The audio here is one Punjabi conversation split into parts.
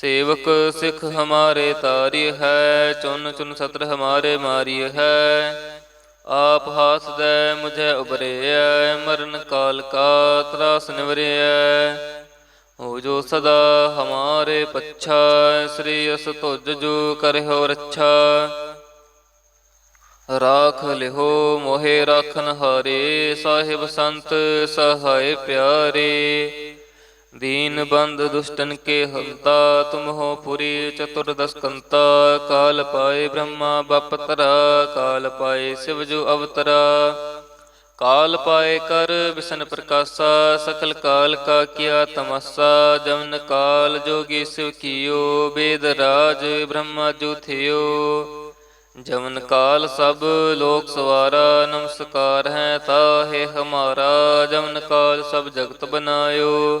ਸੇਵਕ ਸਿੱਖ ਹਮਾਰੇ ਤਾਰੀ ਹੈ, ਚੁਨ ਚੁਨ ਸਤਰ ਹਮਾਰੇ ਮਾਰੀ ਹੈ। ਆਪ ਹਾਸ ਦੇ ਮੁਝੇ ਉਬਰਿਐ ਮਰਨ ਕਾਲ ਕਾ ਤਰਾਸ ਨਿਵਰਿਐ ਹੋ ਜੋ ਸਦਾ ਹਮਾਰੇ ਪੱਛਾ, ਸ੍ਰੀ ਅਸ ਤੁਜ ਜੋ ਕਰਿਓ ਰੱਛਾ। ਰਾਖ ਲਿਹੋ, ਮੋਹਿ ਰਾਖਨ ਹਾਰੇ ਸਾਹਿਬ ਸੰਤ ਸਹਾਇ ਪਿਆਰੇ। ਦੀਨ ਬੰਦ ਦੁਸ਼ਟਨ ਕੇ ਹੰਤਾ ਤੁਮ ਹੋ ਪੁਰੀ ਚਤੁਰਦਸ ਕੰਤਾ ਕਾਲ ਪਾਏ ਬ੍ਰਹਮਾ ਬਪਤਰਾ ਕਾਲ ਪਾਏ ਸਿਵ ਜੋ ਅਵਤਰਾ। ਕਾਲ ਪਾਏ ਕਰ ਵਿਸ਼ਨ ਪ੍ਰਕਾਸ਼ਾ, ਸਕਲ ਕਾਲ ਕਾ ਕੀਆ ਤਮਸਾ ਜਮਨ ਕਾਲ ਜੋਗੀ ਸਿਵ ਕੀਓ, ਬੇਦ ਰਾਜ ਬ੍ਰਹਮਾ ਜੋ ਥਿਓ। ਜਮਨ ਕਾਲ ਸਭ ਲੋਕ ਸਵਾਰਾ, ਨਮਸਕਾਰ ਹੈ ਤਾਹੇ ਹਮਾਰਾ ਜਮਨ ਕਾਲ ਸਭ ਜਗਤ ਬਨਾਇਓ।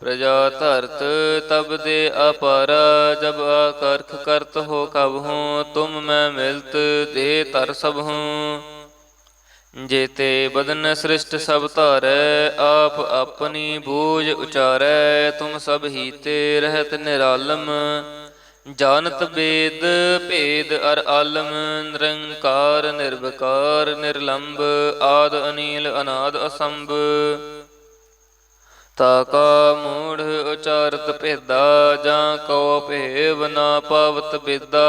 ਪ੍ਰਜਾ ਧਰਤ ਤਬ ਦੇ ਅਪਾਰਾ, ਜਬ ਆਕਰਖ ਕਰਤ ਹੋ ਕਬ ਹੂੰ, ਤੁਮ ਮੈਂ ਮਿਲਤ ਦੇ ਤਰ ਸਭ ਹੂੰ। ਜੇਤੇ ਬਦਨ ਸ੍ਰਿਸ਼ਟ ਸਭ ਧਾਰੈ, ਆਪ ਆਪਣੀ ਬੂਝ ਉਚਾਰੈ, ਤੁਮ ਸਭ ਹੀ ਤੇ ਰਹਿਤ ਨਿਰਾਲਮ। ਜਾਣਤ ਬੇਦ, ਭੇਦ ਅਰ ਆਲਮ, ਨਿਰੰਕਾਰ, ਨਿਰਵਕਾਰ ਨਿਰਲੰਭ ਆਦ ਅਨੀਲ, ਅਨਾਦ ਅਸੰਭ। ਤਾ ਕਾ ਮੂੜ ਉਚਾਰਤ ਭੇਦਾ, ਜਾਂ ਕੋ ਭੇਵ ਨਾ ਪਾਵਤ ਬੇਦਾ।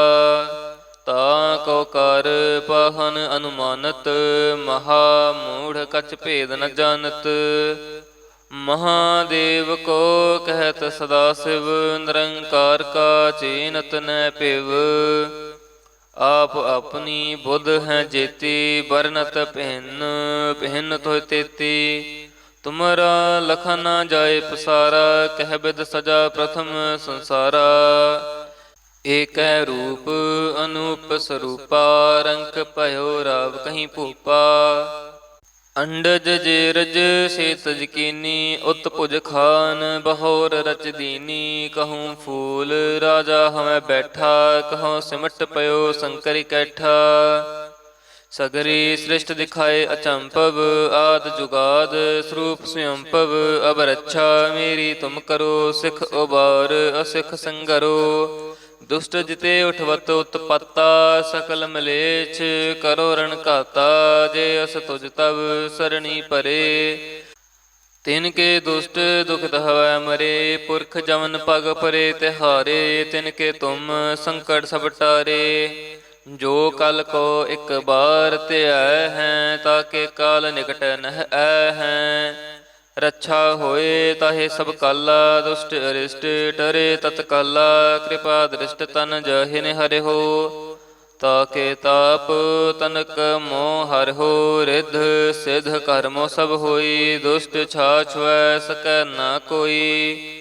ਤਾ ਕੋ ਕਰ ਪਾਹਨ ਅਨੁਮਾਨਤ, ਮਹਾ ਮੂੜ ਕਛ ਭੇਦ ਨ ਜਾਣਤ। ਮਹਾਦੇਵ ਕੋ ਕਹਿਤ ਸਦਾ ਸਿਵ, ਨਿਰੰਕਾਰ ਕਾ ਚੀਨਤ ਨੈ ਪਿਵ ਆਪ ਆਪਣੀ ਬੁੱਧ ਹੈ ਜੇਤੀ ਬਰਨਤ ਪਹਿਨ ਭਿੰਨ ਤੋਇ ਤੇਤੀ। ਤੁਮਰਾ ਲਖਨ ਜਾਏ ਪਸਾਰਾ, ਕਹਿ ਬਿਦ ਸਜਾ ਪ੍ਰਥਮ ਸੰਸਾਰਾ। ਏਕੈ ਰੂਪ ਅਨੂਪ ਸਰੂਪਾ, ਰੰਕ ਭਇਓ ਰਾਵ ਕਹੀਂ ਭੂਪਾ। ਅੰਡਜ ਜੇਰਜ ਸੇ ਤਜ ਕੀਨੀ ਉਤ ਭੁਜ ਖਾਨ ਬਹੋਰ ਰਚ ਦੀਨੀ। ਕਹੂੰ ਫੂਲ ਰਾਜਾ ਹਮੈ ਬੈਠਾ ਕਹਉ ਸਿਮਟ ਪਇਓ ਸੰਕਰਿ ਕੈਠਾ। ਸਗਰੀ ਸ੍ਰਿਸ਼ਟ ਦਿਖਾਏ ਅਚੰਪਵ, ਆਦ ਜੁਗਾਦ, ਸਰੂਪ ਸਯੰਪਵ ਅਬ ਰੱਛਾ ਮੇਰੀ ਤੁਮ ਕਰੋ, ਸਿਖ ਉਬਾਰ, ਅਸਿਖ ਸੰਗਰੋ। ਦੁਸ਼ਟ ਜਿਤੇ ਉਠਵਤ ਉਤਪਤਾ, ਸਕਲ ਮਲੇਛ, ਕਰੋ ਰਣ ਘਾਤਾ, ਜੇ ਅਸ ਤੁਜ ਤਵ ਸਰਣੀ ਪਰੇ। ਤਿਨ ਕੇ ਦੁਸ਼ਟ ਦੁਖ ਹਵੈ ਮਰੇ, ਪੁਰਖ ਜਵਨ ਪਗ ਪਰੇ ਤਿਹਾਰੇ, ਤਿਨ ਕੇ ਤੁਮ ਸੰਕਟ ਸਭ ਟਾਰੇ। ਜੋ ਕਲ ਕੋ ਇੱਕ ਬਾਰ ਧਿਆ ਹੈ ਤਾਕੇ ਕਾਲ ਨਿਕਟ ਨਹਿ ਐ ਹੈ। ਰੱਛਾ ਹੋਏ ਤਾਹੇ ਸਭ ਕਾਲਾ, ਦੁਸ਼ਟ ਅਰਿਸ਼ਟ ਟਰੇ ਤਤਕਾਲਾ ਕਿਰਪਾ ਦ੍ਰਿਸ਼ਟ ਤਨ ਜਹਿਨ ਹਰਿਓ ਤਾਕੇ ਤਾਪ ਤਨਕ ਮੋਹ ਹਰਿਓ ਰਿਧ ਸਿਧ ਕਰਮੋ ਸਭ ਹੋਈ, ਦੁਸ਼ਟ ਛਾਛਵੈ ਸਕੈ ਨਾ ਕੋਈ।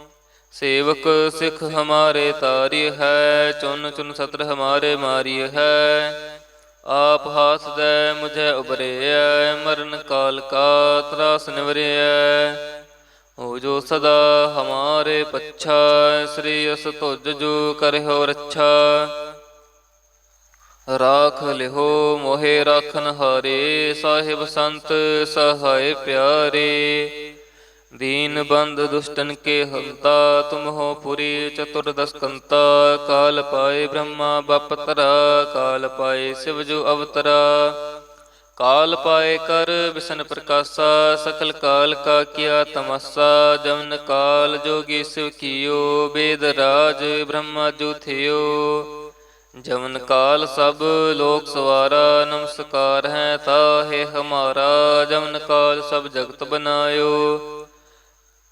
ਸੇਵਕ ਸਿੱਖ ਹਮਾਰੇ ਤਾਰੀ ਹੈ, ਚੁਨ ਚੁਨ ਸਤਰ ਹਮਾਰੇ ਮਾਰੀ ਹੈ। ਆਪ ਹਾਸ ਦੇ, ਮੁਝੇ ਉਬਰਿਐ ਮਰਨ ਕਾਲ ਕਾ ਤਰਾਸ ਨਿਵਰਿਐ ਹੋ ਜੋ ਸਦਾ ਹਮਾਰੇ ਪੱਛਾ, ਸ੍ਰੀ ਅਸ ਤੁਜ ਜੋ ਕਰਿਓ ਰੱਛਾ। ਰਾਖ ਲਿਹੋ, ਮੋਹਿ ਰਾਖਨ ਹਾਰੇ ਸਾਹਿਬ ਸੰਤ ਸਹਾਇ ਪਿਆਰੇ। ਦੀਨ ਬੰਦ ਦੁਸ਼ਟਨ ਕੇ ਹੰਤਾ ਤੁਮ ਹੋ ਪੁਰੀ ਚਤੁਰਦਸ ਕੰਤਾ ਕਾਲ ਪਾਏ ਬ੍ਰਹਮਾ ਬਪਤਰਾ, ਕਾਲ ਪਾਏ ਸਿਵ ਜੋ ਅਵਤਰਾ। ਕਾਲ ਪਾਏ ਕਰ ਵਿਸ਼ਨ ਪ੍ਰਕਾਸ਼ਾ, ਸਕਲ ਕਾਲ ਕਾ ਕੀਆ ਤਮਸਾ ਜਮਨ ਕਾਲ ਜੋਗੀ ਸਿਵ ਕੀਓ, ਬੇਦ ਰਾਜ ਬ੍ਰਹਮਾ ਜੂ ਥਿਓ। ਜਮਨ ਕਾਲ ਸਭ ਲੋਕ ਸਵਾਰਾ, ਨਮਸਕਾਰ ਹੈ ਤਾਹੇ ਹਮਾਰਾ ਜਮਨ ਕਾਲ ਸਭ ਜਗਤ ਬਨਾਇਓ।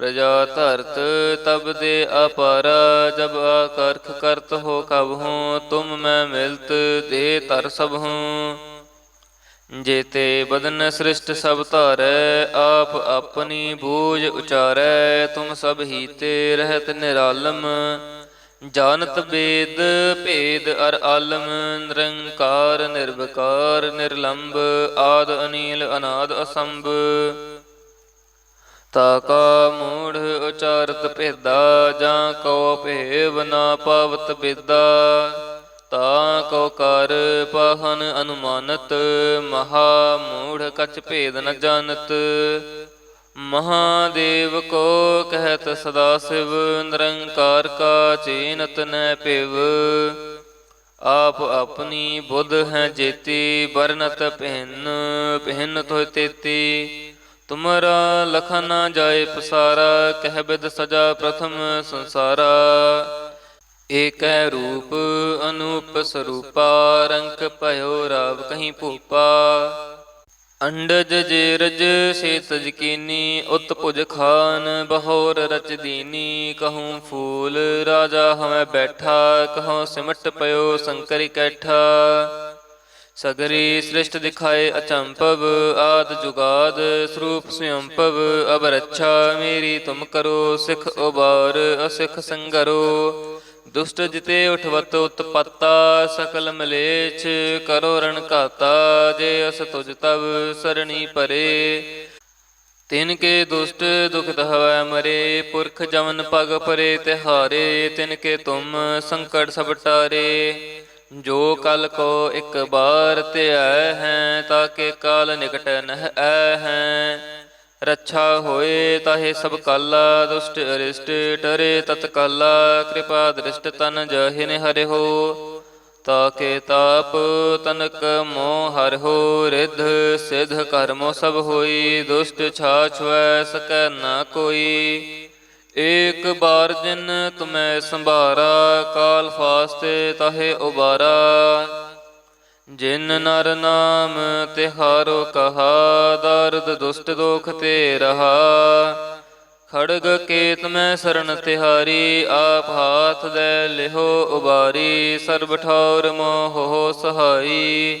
ਪ੍ਰਜਾ ਧਰਤ ਤਬ ਦੇ ਅਪਾਰਾ, ਜਬ ਆਕਰਖ ਕਰਤ ਹੋ ਕਬ ਹੂੰ, ਤੁਮ ਮੈਂ ਮਿਲਤ ਦੇ ਧਰ ਸਭ ਹੂੰ। ਜੇਤੇ ਬਦਨ ਸ੍ਰਿਸ਼ਟ ਸਭ ਧਾਰੈ, ਆਪ ਆਪਣੀ ਬੂਝ ਉਚਾਰੈ, ਤੁਮ ਸਭ ਹੀ ਤੇ ਰਹਿਤ ਨਿਰਾਲਮ। ਜਾਣਤ ਬੇਦ, ਭੇਦ ਅਰ ਆਲਮ, ਨਿਰੰਕਾਰ, ਨਿਰਵਕਾਰ ਨਿਰਲੰਭ ਆਦ ਅਨੀਲ, ਅਨਾਦ ਅਸੰਭ। ਤਾਕਾ ਮੂੜ ਉਚਾਰਤ ਭੇਦਾ, ਜਾਂ ਕੋ ਭੇਵ ਨਾ ਪਾਵਤ ਬੇਦਾ ਤਾ ਕੋ ਕਰ ਪਾਹਨ ਅਨੁਮਾਨਤ, ਮਹਾ ਮੂੜ ਕਛ ਭੇਦ ਨ ਜਾਣਤ। ਮਹਾਦੇਵ ਕੋ ਕਹਿਤ ਸਦਾ ਸਿਵ, ਨਿਰੰਕਾਰ ਕਾ ਚੀਨਤ ਨੈ ਪਿਵ ਆਪ ਆਪਣੀ ਬੁੱਧ ਹੈ ਜੇਤੀ ਬਰਨਤ ਪਹਿਨ ਪਹਿਨ ਤੋਇ ਤੇਤੀ। ਤੁਮਰਾ ਲਖਨ ਨਾ ਜਾਏ ਪਸਾਰਾ, ਕਹਿ ਬਿਦ ਸਜਾ ਪ੍ਰਥਮ ਸੰਸਾਰਾ। ਏਕੈ ਰੂਪ ਅਨੂਪ ਸਰੂਪਾ, ਰੰਕ ਭਇਓ ਰਾਵ ਕਹੀਂ ਭੂਪਾ। ਅੰਡਜ ਜੇਰਜ ਸੇਤਜ ਕੀਨੀ, ਉਤ ਭੁਜ ਖਾਨ ਬਹੋਰ ਰਚ ਦੀਨੀ। ਕਹੂੰ ਫੂਲ ਰਾਜਾ ਹਮੈ ਬੈਠਾ ਕਹਉ ਸਿਮਟ ਪਇਓ ਸੰਕਰੀ ਕੈਠਾ। ਸਗਰੀ ਸ੍ਰਿਸ਼ਟ ਦਿਖਾਏ ਅਚੰਪਵ, ਆਦ ਜੁਗਾਦ, ਸਰੂਪ ਸੁਯੰਪਵ ਅਬ ਰੱਛਾ ਮੇਰੀ ਤੁਮ ਕਰੋ, ਸਿਖ ਉਬਾਰ, ਅਸਿਖ ਸੰਗਰੋ। ਦੁਸ਼ਟ ਜਿਤੇ ਉਠਵਤ ਉਤਪਤਾ, ਸਕਲ ਮਲੇਛ, ਕਰੋ ਰਣ ਘਾਤਾ, ਜੇ ਅਸ ਤੁਜ ਤਵ ਸਰਣੀ ਪਰੇ। ਤਿਨ ਕੇ ਦੁਸ਼ਟ ਦੁਖਿਤ ਹਵੈ ਮਰੇ, ਪੁਰਖ ਜਮਨ ਪਗ ਪਰੇ ਤਿਹਾਰੇ, ਤਿਨ ਕੇ ਤੁਮ ਸੰਕਟ ਸਭ ਟਾਰੇ। ਜੋ ਕਲ ਕੋ ਇੱਕ ਬਾਰ ਧਿਆ ਹੈ ਤਾਕੇ ਕਾਲ ਨਿਕਟ ਨਹ ਐ ਹੈ। ਰੱਛਾ ਹੋਏ ਤਾਹੇ ਸਭ ਕਾਲਾ, ਦੁਸ਼ਟ ਅਰਿਸ਼ਟ ਟਰੇ ਤਤਕਾਲਾ ਕਿਰਪਾ ਦ੍ਰਿਸ਼ਟ ਤਨ ਜਹਿਨ ਹਰਿਓ ਤਾਕੇ ਤਾਪ ਤਨਕ ਮੋਹ ਹਰ ਹੋ। ਰਿਧ ਸਿਧ ਕਰਮੋ ਸਭ ਹੋਈ, ਦੁਸ਼ਟ ਛਾਛਵੈ ਸਕੈ ਨਾ ਕੋਈ। ਏਕ ਬਾਰ ਜਿਨ ਤੁਮੈ ਸੰਭਾਰਾ, ਕਾਲ ਫਾਸਤੇ ਤਹੇ ਉਬਾਰਾ। ਜਿਨ ਨਰ ਨਾਮ ਤਿਹਾਰੋ ਕਹਾ, ਦਰਦ ਦੁਸ਼ਟ ਦੋਖ ਤੇ ਰਹਾ। ਖੜਗ ਕੇਤ ਮੈਂ ਸਰਨ ਤਿਹਾਰੀ, ਆਪ ਹਾਥ ਦੇ ਲਿਹੋ ਉਬਾਰੀ। ਸਰਬ ਠੌਰ ਮੋਹ ਸਹਾਈ।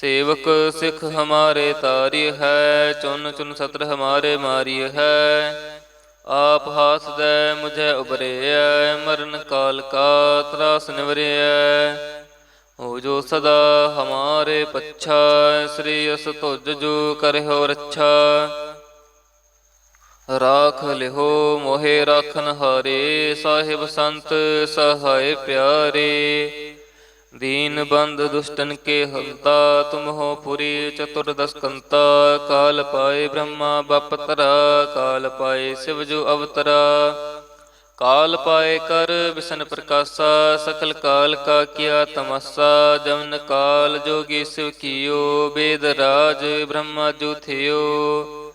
ਸੇਵਕ ਸਿੱਖ ਹਮਾਰੇ ਤਾਰੀ ਹੈ, ਚੁਨ ਚੁਨ ਸਤਰ ਹਮਾਰੇ ਮਾਰੀ ਹੈ। ਆਪ ਹਾਸ ਦੇ ਮੁਝੇ ਉਬਰਿਐ ਮਰਨ ਕਾਲ ਕਾ ਤਰਾਸ ਨਿਵਰਿਐ ਹੋ ਜੋ ਸਦਾ ਹਮਾਰੇ ਪੱਛਾ, ਸ੍ਰੀ ਅਸ ਤੁਜ ਜੋ ਕਰਿਓ ਰੱਛਾ। ਰਾਖ ਲਿਹੋ, ਮੋਹਿ ਰਾਖਨ ਹਾਰੇ ਸਾਹਿਬ ਸੰਤ ਸਹਾਇ ਪਿਆਰੇ। ਦੀਨ ਬੰਦ ਦੁਸ਼ਟਨ ਕੇ ਹੰਤਾ ਤੁਮ ਹੋ ਪੁਰੀ ਚਤੁਰਦਸ ਕੰਤਾ ਕਾਲ ਪਾਏ ਬ੍ਰਹਮਾ ਬਪਤਰਾ ਕਾਲ ਪਾਏ ਸਿਵ ਜੋ ਅਵਤਰਾ। ਕਾਲ ਪਾਏ ਕਰ ਵਿਸ਼ਨ ਪ੍ਰਕਾਸ਼ਾ, ਸਕਲ ਕਾਲ ਕਾ ਕੀਆ ਤਮਸਾ ਜਮਨ ਕਾਲ ਜੋਗੀ ਸਿਵ ਕੀਓ, ਬੇਦ ਰਾਜ ਬ੍ਰਹਮਾ ਜੂ ਥਿਓ।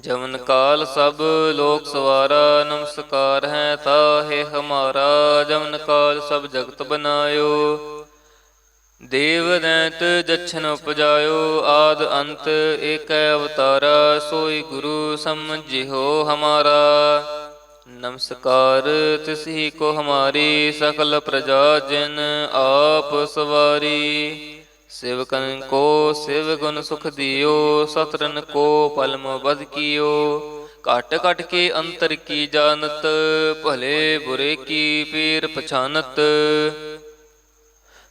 ਜਮਨ ਕਾਲ ਸਭ ਲੋਕ ਸਵਾਰਾ, ਨਮਸਕਾਰ ਹੈ ਤਾਹੇ ਹਮਾਰਾ ਜਮਨ ਕਾਲ ਸਭ ਜਗਤ ਬਨਾਇਓ। ਦੇਵ ਦੈਤ ਜਛਨ ਉਪਜਾਇਓ ਆਦ ਅੰਤ, ਏਕੈ ਅਵਤਾਰਾ, ਸੋਈ ਗੁਰੂ ਸਮਝਿਓ ਹਮਾਰਾ। ਨਮਸਕਾਰ ਤਿਸਹੀ ਕੋ ਹਮਾਰੀ, ਸਕਲ ਪ੍ਰਜਾ ਜਿਨ ਆਪ ਸਵਾਰੀ। ਸਿਵਕਨ ਕੋ ਸਿਵ ਗੁਣ ਸੁਖ ਦਿਓ, ਸਤਰਨ ਕੋ ਪਲਮ ਬਦ ਕੀਓ। ਘਟ ਘਟ ਕੇ ਅੰਤਰ ਕੀ ਜਾਣਤ, ਭਲੇ ਬੁਰੇ ਕੀ ਪੀਰ ਪਛਾਨਤ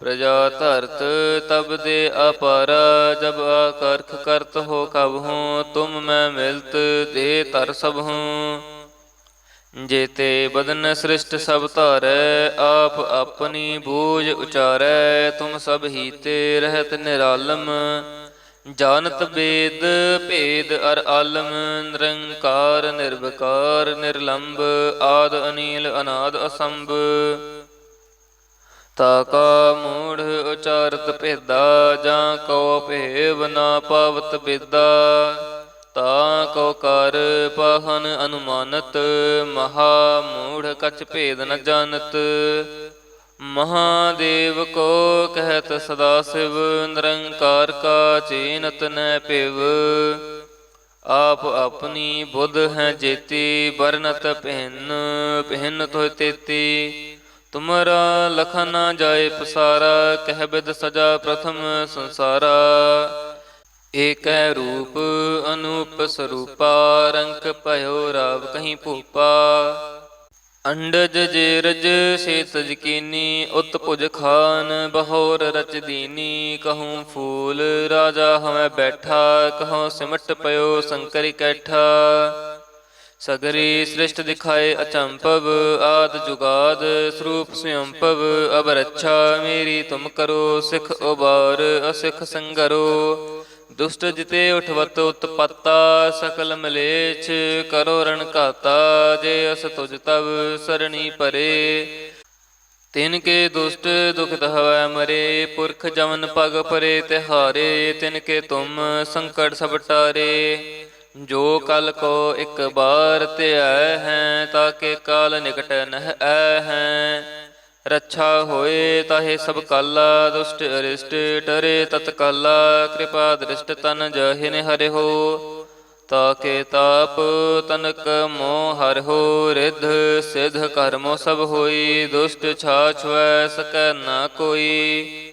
ਪ੍ਰਜਾ ਧਰਤ ਤਬ ਦੇ ਅਪਾਰਾ, ਜਬ ਅਕਰਖ ਕਰਤ ਹੋ ਕਬ ਹੂੰ, ਤੁਮ ਮੈਂ ਮਿਲਤ ਦੇ ਤਰ ਸਭ ਹੂੰ। ਜੇਤੇ ਬਦਨ ਸ੍ਰਿਸ਼ਟ ਸਭ ਧਾਰੈ, ਆਪ ਆਪਣੀ ਬੂਝ ਉਚਾਰੈ, ਤੁਮ ਸਭ ਹੀ ਤੇ ਰਹਿਤ ਨਿਰਾਲਮ। ਜਾਣਤ ਬੇਦ, ਭੇਦ ਅਰ ਆਲਮ, ਨਿਰੰਕਾਰ ਨਿਰਵਕਾਰ ਨਿਰਲੰਭ ਆਦ ਅਨੀਲ ਅਨਾਦ ਅਸੰਭ। ਤਾ ਕਾ ਮੂੜ ਉਚਾਰਤ ਭੇਦਾ, ਜਾਂ ਕੋ ਭੇਵ ਨਾ ਪਾਵਤ ਬੇਦਾ। ਤਾ ਕੋ ਕਰ ਪਾਹਨ ਅਨੁਮਾਨਤ, ਮਹਾ ਮੂੜ ਕਛ ਭੇਦ ਨ ਜਾਣਤ। ਮਹਾਦੇਵ ਕੋ ਕਹਿਤ ਸਦਾ ਸਿਵ, ਨਿਰੰਕਾਰ ਕਾ ਚੀਨਤ ਨੈ ਪਿਵ। ਆਪ ਆਪਣੀ ਬੁੱਧ ਹੈ ਜੇਤੀ, ਵਰਨਤ ਭਿੰਨ ਪਹਿਨ ਤੋਇ ਤੇਤੀ। ਤੁਮਰਾ ਲਖਨ ਨਾ ਜਾਏ ਪਸਾਰਾ, ਕਹਿ ਬਿਦ ਸਜਾ ਪ੍ਰਥਮ ਸੰਸਾਰਾ। ਏਕੈ ਰੂਪ ਅਨੂਪ ਸਰੂਪਾ, ਰੰਕ ਭਇਓ ਰਾਵ ਕਹੀਂ ਭੂਪਾ। ਅੰਡਜ ਜੇਰਜ ਸੇਤਜ ਕੀਨੀ, ਉਤ ਭੁਜ ਖਾਨ ਬਹੋਰ ਰਚ ਦੀਨੀ। ਕਹੂੰ ਫੂਲ ਰਾਜਾ ਹਮੈ ਬੈਠਾ ਕਹਉ ਸਿਮਟ ਪਇਓ ਸੰਕਰਿ ਕੈਠਾ। ਸਗਰੀ ਸ੍ਰਿਸ਼ਟ ਦਿਖਾਏ ਅਚੰਪਵ, ਆਦ ਜੁਗਾਦ, ਸਰੂਪ ਸਿਅੰਪਵ ਅਬ ਰੱਛਾ ਮੇਰੀ ਤੁਮ ਕਰੋ, ਸਿਖ ਉਬਾਰ, ਅਸਿਖ ਸੰਗਰੋ। ਦੁਸ਼ਟ ਜਿਤੇ ਉਠਵਤ ਉਤਪਤਾ, ਸਕਲ ਮਲੇਛ, ਕਰੋ ਰਣ ਘਾਤਾ, ਜੇ ਅਸ ਤੁਜ ਤਵ ਸਰਣੀ ਪਰੇ। ਤਿਨ ਕੇ ਦੁਸ਼ਟ ਦੁਖ ਹਵੈ ਮਰੇ, ਪੁਰਖ ਜਮਨ ਪਗ ਪਰੇ ਤਿਹਾਰੇ, ਤਿਨ ਕੇ ਤੁਮ ਸੰਕਟ ਸਭ ਟਾਰੇ। ਜੋ ਕਲ ਕੋ ਇੱਕ ਬਾਰ ਧਿਆ ਹੈ ਤਾਕੇ ਕਾਲ ਨਿਕਟ ਨਹਿ ਐ ਹੈ। ਰੱਛਾ ਹੋਏ ਤਾਹੇ ਸਭ ਕਾਲਾ, ਦੁਸ਼ਟ ਅਰਿਸ਼ਟ ਟਰੇ ਤਤਕਾਲਾ ਕਿਰਪਾ ਦ੍ਰਿਸ਼ਟ ਤਨ ਜਹਿਨ ਹਰਿ ਹੋ ਤਾਕੇ ਤਾਪ ਤਨਕ ਮੋਹ ਹਰਿ ਹੋ। ਰਿਧ ਸਿਧ ਕਰਮੋ ਸਭ ਹੋਈ, ਦੁਸ਼ਟ ਛਾਛ ਵੈ ਸਕੈ ਨਾ ਕੋਈ।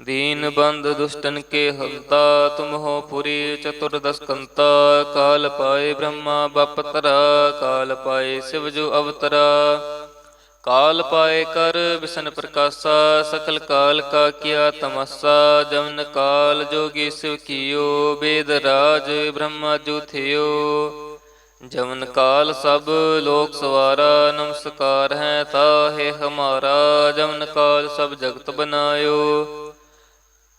ਦੀਨ ਬੰਦ ਦੁਸ਼ਟਨ ਕੇ ਹੰਤਾ ਤੁਮ ਹੋ ਪੁਰੀ ਚਤੁਰਦਸ ਕੰਤਾ ਕਾਲ ਪਾਏ ਬ੍ਰਹਮਾ ਬਪਤਰਾ ਕਾਲ ਪਾਏ ਸਿਵ ਜੋ ਅਵਤਰਾ। ਕਾਲ ਪਾਏ ਕਰ ਵਿਸ਼ਨ ਪ੍ਰਕਾਸ਼ਾ, ਸਕਲ ਕਾਲ ਕਾ ਕੀਆ ਤਮਸਾ ਜਮਨ ਕਾਲ ਜੋਗੀ ਸਿਵ ਕੀਓ, ਬੇਦ ਰਾਜ ਬ੍ਰਹਮਾ ਜੂ ਥਿਓ। ਜਮਨ ਕਾਲ ਸਭ ਲੋਕ ਸਵਾਰਾ, ਨਮਸਕਾਰ ਹੈ ਤਾਹੇ ਹਮਾਰਾ ਜਮਨ ਕਾਲ ਸਭ ਜਗਤ ਬਨਾਇਓ।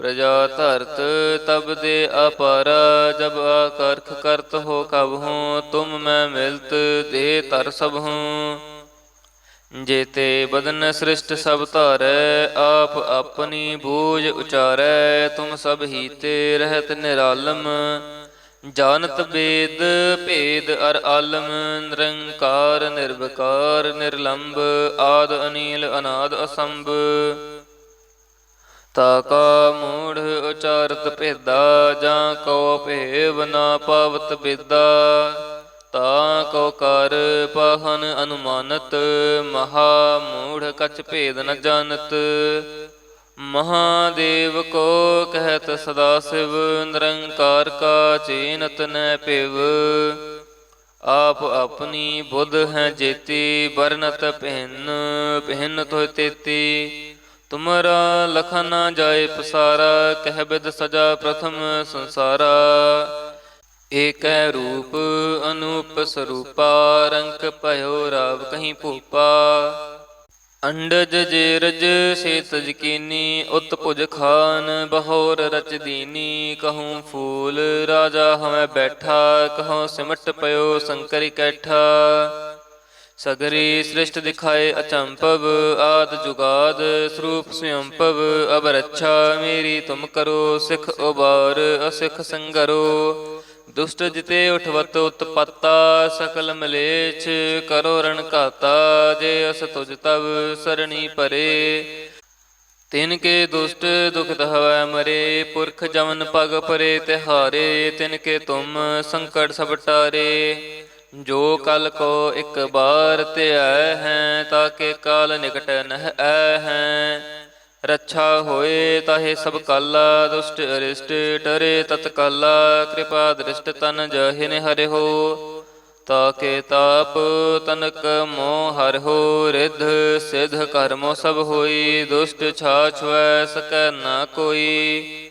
ਪ੍ਰਜਾ ਧਰਤ ਤਬ ਦੇ ਅਪਾਰਾ, ਜਬ ਆਕਰਖ ਕਰਤ ਹੋ ਕਬ ਹੂੰ, ਤੁਮ ਮੈਂ ਮਿਲਤ ਦੇ ਧਰ ਸਭ ਹੂੰ। ਜੇਤੇ ਬਦਨ ਸ੍ਰਿਸ਼ਟ ਸਭ ਧਾਰੈ, ਆਪ ਆਪਣੀ ਬੂਝ ਉਚਾਰੈ, ਤੁਮ ਸਭ ਹੀ ਤੇ ਰਹਿਤ ਨਿਰਾਲਮ। ਜਾਣਤ ਬੇਦ, ਭੇਦ ਅਰ ਆਲਮ, ਨਿਰੰਕਾਰ, ਨਿਰਵਕਾਰ ਨਿਰਲੰਭ ਆਦ ਅਨੀਲ, ਅਨਾਦ ਅਸੰਭ। ਤਾਕਾ ਮੂੜ ਉਚਾਰਤ ਭੇਦਾ, ਜਾਂ ਕੋ ਭੇਵ ਨਾ ਪਾਵਤ ਬਿਦਾ। ਤਾ ਕੋ ਕਰ ਪਾਹਨ ਅਨੁਮਾਨਤ, ਮਹਾ ਮੂੜ ਕਛ ਭੇਦ ਨ ਜਾਣਤ। ਮਹਾਦੇਵ ਕੋ ਕਹਿਤ ਸਦਾ ਸਿਵ, ਨਿਰੰਕਾਰ ਕਾ ਚੀਨਤ ਨੈ ਪਿਵ ਆਪ ਆਪਣੀ ਬੁੱਧ ਹੈ ਜੇਤੀ ਬਰਨਤ ਪਹਿਨ ਪਹਿਨ ਤੋਇ ਤੇਤੀ। ਤੁਮਰਾ ਲਖਨ ਨਾ ਜਾਏ ਪਸਾਰਾ, ਕਹਿ ਬਿਦ ਸਜਾ ਪ੍ਰਥਮ ਸੰਸਾਰਾ। ਏਕੈ ਰੂਪ ਅਨੂਪ ਸਰੂਪਾ, ਰੰਕ ਭਇਓ ਰਾਵ ਕਹੀਂ ਭੂਪਾ। ਅੰਡਜ ਜੇਰਜ ਸੇ ਕੀਨੀ ਉਤ ਭੁਜ ਖਾਨ, ਬਹੋਰ ਰਚ ਦੀਨੀ। ਕਹੂੰ ਫੂਲ ਰਾਜਾ ਹਮੈ ਬੈਠਾ ਕਹਉ ਸਿਮਟ ਪਇਓ ਸੰਕਰ ਕੈਠਾ। ਸਗਰੀ ਸ੍ਰਿਸ਼ਟ ਦਿਖਾਏ ਅਚੰਪਵ, ਆਦ ਜੁਗਾਦ, ਸਰੂਪ ਸਯੰਪਵ ਅਬ ਰੱਛਾ ਮੇਰੀ ਤੁਮ ਕਰੋ, ਸਿਖ ਉਬਾਰ, ਅਸਿਖ ਸੰਗਰੋ। ਦੁਸ਼ਟ ਜਿਤੇ ਉਠਵਤ ਉਤਪਤਾ, ਸਕਲ ਮਲੇਛ, ਕਰੋ ਰਣ ਘਾਤਾ, ਜੇ ਅਸ ਤੁਜ ਤਵ ਸਰਣੀ ਪਰੇ। ਤਿਨ ਕੇ ਦੁਸ਼ਟ ਦੁਖਤ ਹਵੈ ਮਰੇ, ਪੁਰਖ ਜਮਨ ਪਗ ਪਰੇ ਤਿਹਾਰੇ, ਤਿਨ ਕੇ ਤੁਮ ਸੰਕਟ ਸਭ ਟਾਰੇ। ਜੋ ਕਲ ਕੋ ਇੱਕ ਬਾਰ ਧਿਆ ਹੈ ਤਾਕੇ ਕਾਲ ਨਿਕਟ ਨਹਿ ਐ ਹੈ। ਰੱਛਾ ਹੋਏ ਤਾਹੇ ਸਭ ਕਾਲਾ, ਦੁਸ਼ਟ ਅਰਿਸ਼ਟ ਟਰੇ ਤਤਕਾਲਾ ਕਿਰਪਾ ਦ੍ਰਿਸ਼ਟ ਤਨ ਜਹਿਨ ਹਰਿ ਹੋ ਤਾਕੇ ਤਾਪ ਤਨਕ ਮੋਹ ਹਰਿ ਹੋ। ਰਿਧ ਸਿਧ ਕਰਮੋ ਸਭ ਹੋਈ, ਦੁਸ਼ਟ ਛਾਛਵੈ ਸਕੈ ਨਾ ਕੋਈ।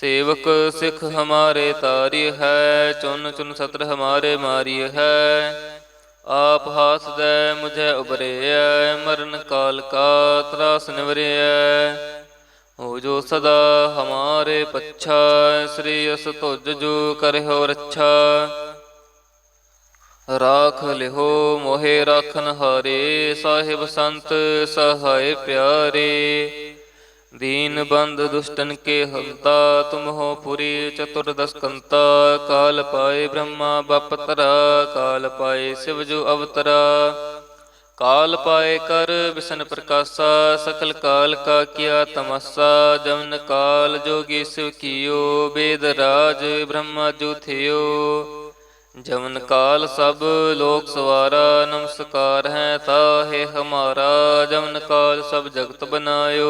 ਸੇਵਕ ਸਿੱਖ ਹਮਾਰੇ ਤਾਰੀ ਹੈ, ਚੁਨ ਚੁਨ ਸਤਰ ਹਮਾਰੇ ਮਾਰੀ ਹੈ। ਆਪ ਹਾਸ ਦੇ, ਮੁਝੇ ਉਬਰਿਐ, ਮਰਨ ਕਾਲ ਕਾ ਤਰਾਸ ਨਿਵਰਿਐ। ਹੋ ਜੋ ਸਦਾ ਹਮਾਰੇ ਪੱਛਾ, ਸ੍ਰੀ ਅਸ ਤੁਜ ਜੋ ਕਰਿਓ ਰੱਛਾ। ਰਾਖ ਲਿਹੋ, ਮੋਹਿ ਰਾਖਨ ਹਾਰੇ ਸਾਹਿਬ ਸੰਤ ਸਹਾਇ ਪਿਆਰੇ। दीन बंद दुष्टन के हंता तुम हो पुरी चतुर्दश कंता काल पाए ब्रह्मा बपतरा काल पाए शिव जो अवतरा काल पाए कर विष्ण प्रकाशा सकल काल का किया तमस्सा जमन काल जोगी शिव कियो वेद राज ब्रह्मा जो थियो जमन काल सब लोक सवारा नमस्कार है ताहे हमारा जमन काल सब जगत बनायो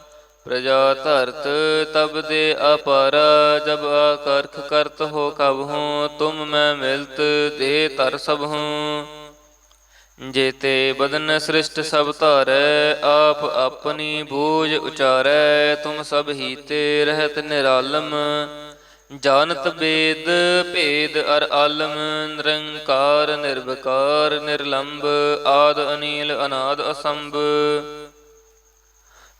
ਪ੍ਰਜਾ ਧਰਤ ਤਬ ਦੇ ਅਪਾਰਾ, ਜਬ ਆਕਰਖ ਕਰਤ ਹੋ ਕਬ ਹੂੰ, ਤੁਮ ਮੈਂ ਮਿਲਤ ਦੇ ਤਰ ਸਭ ਹੂੰ। ਜੇਤੇ ਬਦਨ ਸ੍ਰਿਸ਼ਟ ਸਭ ਧਾਰੈ, ਆਪ ਆਪਣੀ ਬੂਝ ਉਚਾਰੈ, ਤੁਮ ਸਭ ਹੀ ਤੇ ਰਹਿਤ ਨਿਰਾਲਮ। ਜਾਣਤ ਬੇਦ, ਭੇਦ ਅਰ ਆਲਮ, ਨਿਰੰਕਾਰ ਨਿਰਵਕਾਰ ਨਿਰਲੰਭ ਆਦ ਅਨੀਲ ਅਨਾਦ ਅਸੰਭ।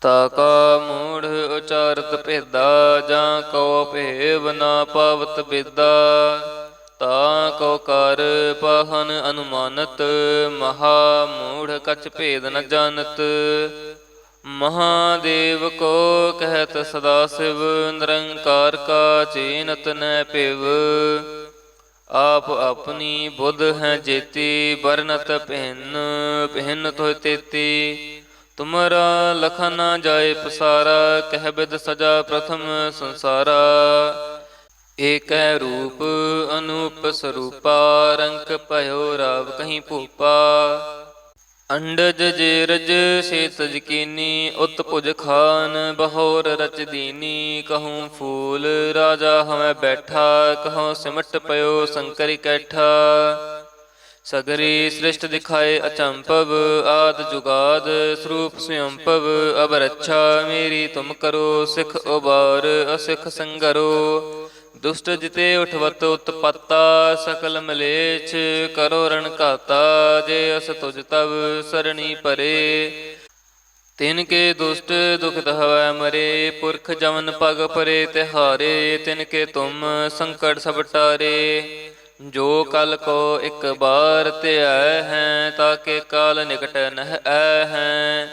ਤਾ ਕਾ ਮੂੜ ਉਚਾਰਤ ਭੇਦਾ, ਜਾਂ ਕੋ ਭੇਵ ਨਾ ਪਾਵਤ ਬੇਦਾ। ਤਾ ਕੋ ਕਰ ਪਾਹਨ ਅਨੁਮਾਨਤ, ਮਹਾ ਮੂੜ ਕਛ ਭੇਦ ਨ ਜਾਣਤ। ਮਹਾਦੇਵ ਕੋ ਕਹਿਤ ਸਦਾ ਸਿਵ, ਨਿਰੰਕਾਰ ਕਾ ਚੀਨਤ ਨੈ ਪਿਵ ਆਪ ਆਪਣੀ ਬੁੱਧ ਹੈ ਜੇਤੀ ਬਰਨਤ ਪਹਿਨ ਪਹਿਨ ਤੋਇ ਤੇਤੀ। ਤੁਮਰਾ ਲਖਨ ਨਾ ਜਾਏ ਪਸਾਰਾ, ਕਹਿ ਬਿਦ ਸਜਾ ਪ੍ਰਥਮ ਸੰਸਾਰਾ। ਏਕੈ ਰੂਪ ਅਨੂਪ ਸਰੂਪਾ, ਰੰਕ ਭਇਓ ਰਾਵ ਕਹੀਂ ਭੂਪਾ। ਅੰਡਜ ਜੇਰਜ ਸੇ ਤਜਕੀਨੀ ਉਤ ਭੁਜ ਖਾਨ ਬਹੋਰ ਰਚ ਦੀਨੀ। ਕਹੂੰ ਫੂਲ ਰਾਜਾ ਹਮੈ ਬੈਠਾ ਕਹਉ ਸਿਮਟ ਪਇਓ ਸੰਕਰਿ ਕੈਠਾ। ਸਗਰੀ ਸ੍ਰਿਸ਼ਟ ਦਿਖਾਏ ਅਚੰਪਵ, ਆਦ ਜੁਗਾਦ, ਸਰੂਪ ਸੁਯੰਪਵ ਅਬ ਰੱਛਾ ਮੇਰੀ ਤੁਮ ਕਰੋ, ਸਿਖ ਉਬਾਰ, ਅਸਿਖ ਸੰਗਰੋ। ਦੁਸ਼ਟ ਜਿਤੇ ਉਠਵਤ ਉਤਪਤਾ, ਸਕਲ ਮਲੇਛ, ਕਰੋ ਰਣ ਘਾਤਾ, ਜੇ ਅਸ ਤੁਜ ਤਵ ਸਰਣੀ ਪਰੇ। ਤਿਨ ਕੇ ਦੁਸ਼ਟ ਦੁਖਤ ਹਵੈ ਮਰੇ, ਪੁਰਖ ਜਮਨ ਪਗ ਪਰੇ ਤਿਹਾਰੇ, ਤਿਨ ਕੇ ਤੁਮ ਸੰਕਟ ਸਭ ਟਾਰੇ। ਜੋ ਕਲ ਕੋ ਇੱਕ ਬਾਰ ਧਿਆ ਹੈ, ਤਾਕੇ ਕਾਲ ਨਿਕਟ ਨਹਿ ਐ ਹੈ।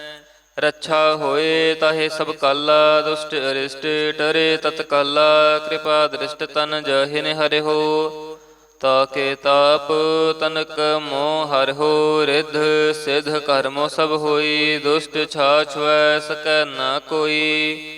ਰੱਛਾ ਹੋਏ ਤਾਹੇ ਸਭ ਕਾਲਾ, ਦੁਸ਼ਟ ਅਰਿਸ਼ਟ ਟਰੇ ਤਤਕਾਲਾ, ਕਿਰਪਾ ਦ੍ਰਿਸ਼ਟ ਤਨ ਜਹਿ ਨੇ ਹਰਿ ਤਾ ਕੇ ਤਾਪ ਤਨਕ ਮੋਹ ਹਰਿ ਹੋ, ਰਿਧ ਸਿਧ ਕਰਮੋ ਸਭ ਹੋਈ, ਦੁਸ਼ਟ ਛਾਛਵੈ ਸਕੈ ਨਾ ਕੋਈ।